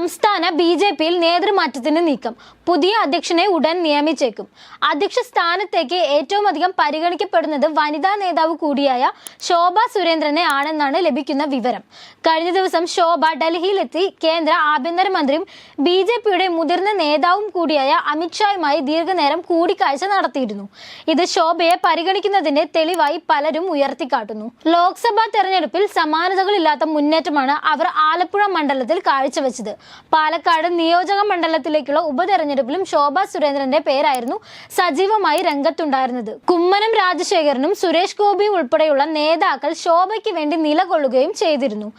സംസ്ഥാന B J പിയിൽ നേതൃമാറ്റത്തിന് നീക്കം. പുതിയ അധ്യക്ഷനെ ഉടൻ നിയമിച്ചേക്കും. അധ്യക്ഷ സ്ഥാനത്തേക്ക് ഏറ്റവും അധികം പരിഗണിക്കപ്പെടുന്നത് വനിതാ നേതാവ് കൂടിയായ ശോഭ സുരേന്ദ്രനെ ആണെന്നാണ് ലഭിക്കുന്ന വിവരം. കഴിഞ്ഞ ദിവസം ശോഭ ഡൽഹിയിലെത്തി കേന്ദ്ര ആഭ്യന്തരമന്ത്രിയും ബി ജെ പിയുടെ മുതിർന്ന നേതാവും കൂടിയായ അമിത്ഷായുമായി ദീർഘനേരം കൂടിക്കാഴ്ച നടത്തിയിരുന്നു. ഇത് ശോഭയെ പരിഗണിക്കുന്നതിന്റെ തെളിവായി പലരും ഉയർത്തിക്കാട്ടുന്നു. ലോക്സഭാ തെരഞ്ഞെടുപ്പിൽ സമാനതകളില്ലാത്ത മുന്നേറ്റമാണ് അവർ ആലപ്പുഴ മണ്ഡലത്തിൽ കാഴ്ചവെച്ചത്. പാലക്കാട് നിയോജക മണ്ഡലത്തിലേക്കുള്ള ഉപതെരഞ്ഞെടുപ്പിലും ശോഭ സുരേന്ദ്രന്റെ പേരായിരുന്നു സജീവമായി രംഗത്തുണ്ടായിരുന്നത്. കുമ്മനം രാജശേഖരനും സുരേഷ് ഗോപിയും ഉൾപ്പെടെയുള്ള നേതാക്കൾ ശോഭയ്ക്ക് വേണ്ടി നിലകൊള്ളുകയും ചെയ്തിരുന്നു.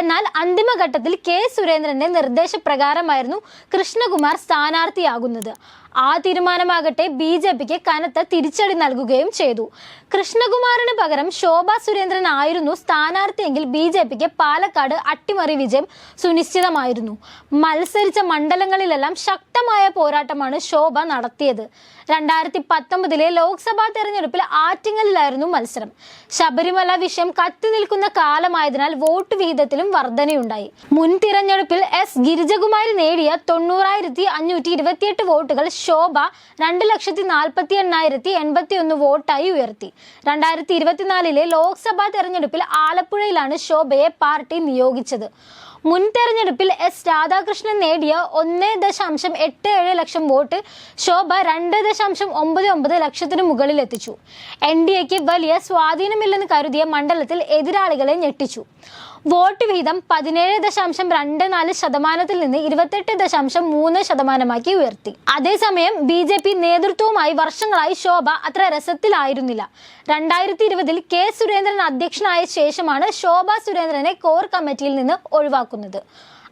എന്നാൽ അന്തിമഘട്ടത്തിൽ കെ സുരേന്ദ്രന്റെ നിർദ്ദേശപ്രകാരമായിരുന്നു കൃഷ്ണകുമാർ സ്ഥാനാർത്ഥിയാകുന്നത്. ആ തീരുമാനമാകട്ടെ ബി ജെ പിക്ക് കനത്ത തിരിച്ചടി നൽകുകയും ചെയ്തു. കൃഷ്ണകുമാറിന് പകരം ശോഭ സുരേന്ദ്രൻ ആയിരുന്നു സ്ഥാനാർത്ഥിയെങ്കിൽ ബി ജെ പിക്ക് പാലക്കാട് അട്ടിമറി വിജയം സുനിശ്ചിതമായിരുന്നു. മത്സരിച്ച മണ്ഡലങ്ങളിലെല്ലാം ശക്തമായ പോരാട്ടമാണ് ശോഭ നടത്തിയത്. രണ്ടായിരത്തി പത്തൊമ്പതിലെ ലോക്സഭാ തെരഞ്ഞെടുപ്പിൽ ആറ്റിങ്ങലിലായിരുന്നു മത്സരം. ശബരിമല വിഷയം കത്തി നിൽക്കുന്ന കാലമായതിനാൽ വോട്ട് വിഹിതത്തിലും വർധനയുണ്ടായി. മുൻ തിരഞ്ഞെടുപ്പിൽ എസ് ഗിരിജകുമാരി നേടിയ തൊണ്ണൂറായിരത്തി അഞ്ഞൂറ്റി ഇരുപത്തിയെട്ട് വോട്ടുകൾ ശോഭ രണ്ട് ലക്ഷത്തി നാൽപ്പത്തി എണ്ണായിരത്തി എൺപത്തി ഒന്ന് വോട്ടായി ഉയർത്തി. രണ്ടായിരത്തി ഇരുപത്തിനാലിലെ ലോക്സഭാ തെരഞ്ഞെടുപ്പിൽ ആലപ്പുഴയിലാണ് ശോഭയെ പാർട്ടി നിയോഗിച്ചത്. മുൻ തെരഞ്ഞെടുപ്പിൽ എസ് രാധാകൃഷ്ണൻ നേടിയ ഒന്ന് ദശാംശം എട്ട് ഏഴ് ലക്ഷം വോട്ട് ശോഭ രണ്ട് ദശാംശം ഒമ്പത് ഒമ്പത് ലക്ഷത്തിന് മുകളിൽ എത്തിച്ചു എൻ ഡി എക്ക് വലിയ സ്വാധീനമില്ലെന്ന് കരുതിയ മണ്ഡലത്തിൽ എതിരാളികളെ ഞെട്ടിച്ചു. വോട്ട് വിഹിതം പതിനേഴ് ദശാംശം രണ്ട് നാല് ശതമാനത്തിൽ നിന്ന് ഇരുപത്തെട്ട് ദശാംശം മൂന്ന് ശതമാനമാക്കി ഉയർത്തി. അതേസമയം ബി ജെ പി നേതൃത്വവുമായി വർഷങ്ങളായി ശോഭ അത്ര രസത്തിലായിരുന്നില്ല. രണ്ടായിരത്തി ഇരുപതിൽ കെ സുരേന്ദ്രൻ അധ്യക്ഷനായ ശേഷമാണ് ശോഭ സുരേന്ദ്രനെ കോർ കമ്മിറ്റിയിൽ നിന്ന് ഒഴിവാക്കുന്നത്.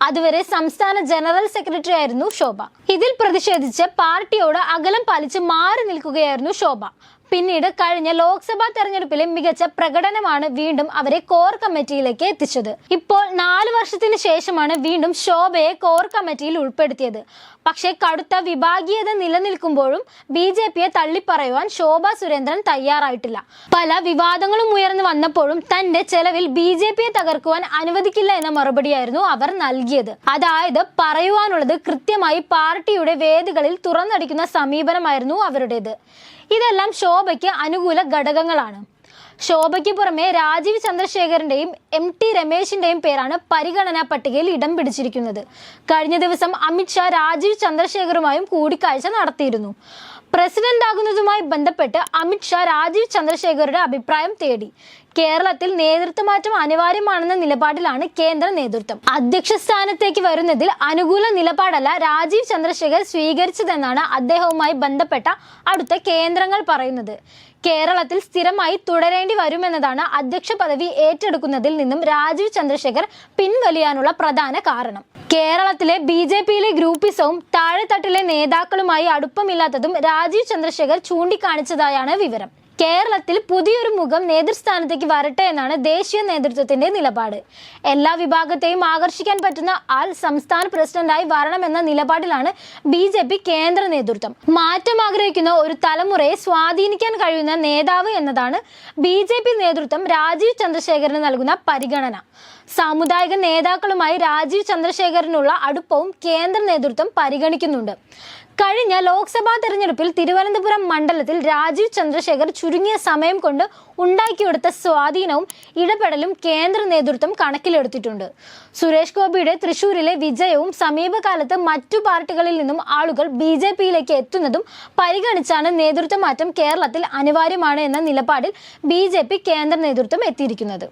അതുവരെ സംസ്ഥാന ജനറൽ സെക്രട്ടറി ആയിരുന്നു ശോഭ. ഇതിൽ പ്രതിഷേധിച്ച് പാർട്ടിയോട് അകലം പാലിച്ച് മാറി നിൽക്കുകയായിരുന്നു ശോഭ. പിന്നീട് കഴിഞ്ഞ ലോക്സഭാ തെരഞ്ഞെടുപ്പിലെ മികച്ച പ്രകടനമാണ് വീണ്ടും അവരെ കോർ കമ്മിറ്റിയിലേക്ക് എത്തിച്ചത്. ഇപ്പോൾ നാല് വർഷത്തിന് ശേഷമാണ് വീണ്ടും ശോഭയെ കോർ കമ്മിറ്റിയിൽ ഉൾപ്പെടുത്തിയത്. പക്ഷേ കടുത്ത വിഭാഗീയത നിലനിൽക്കുമ്പോഴും ബി ജെ പിയെ തള്ളിപ്പറയുവാൻ ശോഭ സുരേന്ദ്രൻ തയ്യാറായിട്ടില്ല. പല വിവാദങ്ങളും ഉയർന്നു വന്നപ്പോഴും തന്റെ ചെലവിൽ ബി ജെ പിയെ തകർക്കുവാൻ അനുവദിക്കില്ല എന്ന മറുപടിയായിരുന്നു അവർ നൽകിയത്. അതായത് പറയുവാനുള്ളത് കൃത്യമായി പാർട്ടിയുടെ വേദികളിൽ തുറന്നടിക്കുന്ന സമീപനമായിരുന്നു അവരുടേത്. ഇതെല്ലാം ശോഭയ്ക്ക് അനുകൂല ഘടകങ്ങളാണ്. ശോഭയ്ക്ക് പുറമെ രാജീവ് ചന്ദ്രശേഖരന്റെയും എം ടി രമേശിന്റെയും പേരാണ് പരിഗണനാ പട്ടികയിൽ ഇടം പിടിച്ചിരിക്കുന്നത്. കഴിഞ്ഞ ദിവസം അമിത്ഷാ രാജീവ് ചന്ദ്രശേഖറുമായും കൂടിക്കാഴ്ച നടത്തിയിരുന്നു. പ്രസിഡന്റ് ആകുന്നതുമായി ബന്ധപ്പെട്ട് അമിത്ഷാ രാജീവ് ചന്ദ്രശേഖരുടെ അഭിപ്രായം തേടി. കേരളത്തിൽ നേതൃത്വമാറ്റം അനിവാര്യമാണെന്ന നിലപാടിലാണ് കേന്ദ്ര നേതൃത്വം. അധ്യക്ഷ സ്ഥാനത്തേക്ക് വരുന്നതിൽ അനുകൂല നിലപാടല്ല രാജീവ് ചന്ദ്രശേഖർ സ്വീകരിച്ചതെന്നാണ് അദ്ദേഹവുമായി ബന്ധപ്പെട്ട അടുത്ത കേന്ദ്രങ്ങൾ പറയുന്നത്. കേരളത്തിൽ സ്ഥിരമായി തുടരേണ്ടി വരുമെന്നതാണ് അധ്യക്ഷ പദവി ഏറ്റെടുക്കുന്നതിൽ നിന്നും രാജീവ് ചന്ദ്രശേഖർ പിൻവലിയാനുള്ള പ്രധാന കാരണം. കേരളത്തിലെ ബി ജെ പിയിലെ ഗ്രൂപ്പിസവും താഴെത്തട്ടിലെ നേതാക്കളുമായി അടുപ്പമില്ലാത്തതും രാജീവ് ചന്ദ്രശേഖർ ചൂണ്ടിക്കാണിച്ചതായാണ് വിവരം. കേരളത്തിൽ പുതിയൊരു മുഖം നേതൃസ്ഥാനത്തേക്ക് വരട്ടെ എന്നാണ് ദേശീയ നേതൃത്വത്തിന്റെ നിലപാട്. എല്ലാ വിഭാഗത്തെയും ആകർഷിക്കാൻ പറ്റുന്ന ആൾ സംസ്ഥാന പ്രസിഡന്റായി വരണമെന്ന നിലപാടിലാണ് ബി ജെ പി കേന്ദ്ര നേതൃത്വം. മാറ്റം ആഗ്രഹിക്കുന്ന ഒരു തലമുറയെ സ്വാധീനിക്കാൻ കഴിയുന്ന നേതാവ് എന്നതാണ് ബി ജെ പി നേതൃത്വം രാജീവ് ചന്ദ്രശേഖരന് നൽകുന്ന പരിഗണന. സാമുദായിക നേതാക്കളുമായി രാജീവ് ചന്ദ്രശേഖരനുള്ള അടുപ്പവും കേന്ദ്ര നേതൃത്വം പരിഗണിക്കുന്നുണ്ട്. കഴിഞ്ഞ ലോക്സഭാ തെരഞ്ഞെടുപ്പിൽ തിരുവനന്തപുരം മണ്ഡലത്തിൽ രാജീവ് ചന്ദ്രശേഖർ ചുരുങ്ങിയ സമയം കൊണ്ട് ഉണ്ടാക്കിയെടുത്ത സ്വാധീനവും ഇടപെടലും കേന്ദ്ര നേതൃത്വം കണക്കിലെടുത്തിട്ടുണ്ട്. സുരേഷ് ഗോപിയുടെ തൃശൂരിലെ വിജയവും സമീപകാലത്ത് മറ്റു പാർട്ടികളിൽ നിന്നും ആളുകൾ ബി ജെ പിയിലേക്ക് എത്തുന്നതും പരിഗണിച്ചാണ് നേതൃത്വ മാറ്റം കേരളത്തിൽ അനിവാര്യമാണ് എന്ന നിലപാടിൽ ബി കേന്ദ്ര നേതൃത്വം എത്തിയിരിക്കുന്നത്.